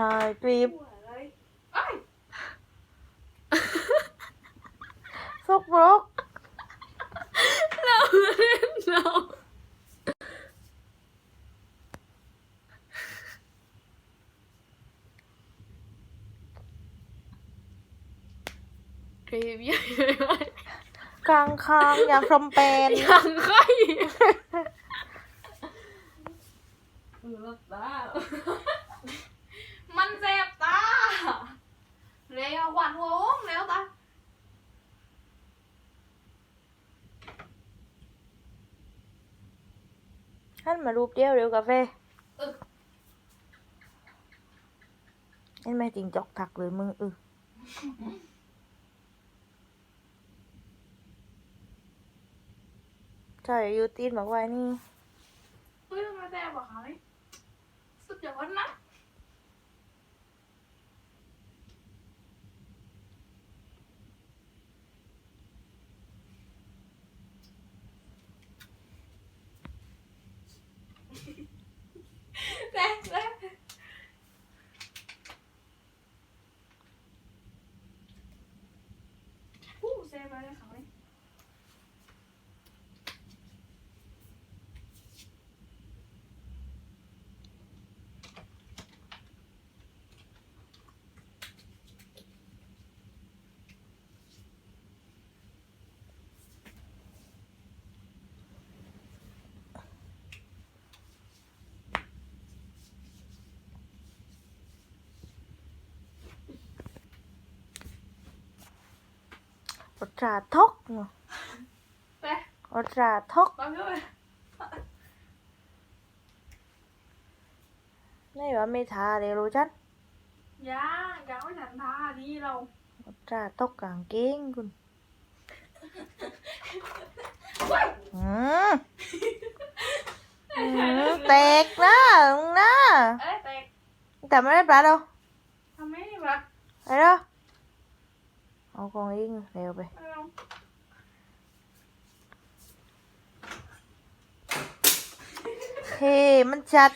หายกรีบหัวเลยเอ้ยซกบรกเราเล่นเรากรีบใหญ่เลยไหมกลางคางอย่างชมเป็นยังค่อยเออตามันเจ็บตาเร็วหวานหัวโอ้งเร็วตา หันมารูปเดียวเร็วกาแฟเออเห็นไหมจริงจอกถักเลยมึงเออใช่ยูตีนบอกว่านี่เฮ้ยทำไมแซ่บอะคะนี่สุดยอดนะ แซ่บแซ่บ อู้แซ่บมากเลยค่ะนี่ รสชาติทกเนอะ แซ่บ รสชาติทก ตอนนี้เลย นี่ว่าไม่ทาเดี๋ยวรู้จัน ยังยังไม่ทันทาดีเรา รสชาติทกกลางเกงคุณอืมอืมแตกนะมึงนะเอ้ยแต่แต่ไม่ได้ปลา đâu ทำไมแบบไป เอากองอิงเร็วไปเฮ้มันชัด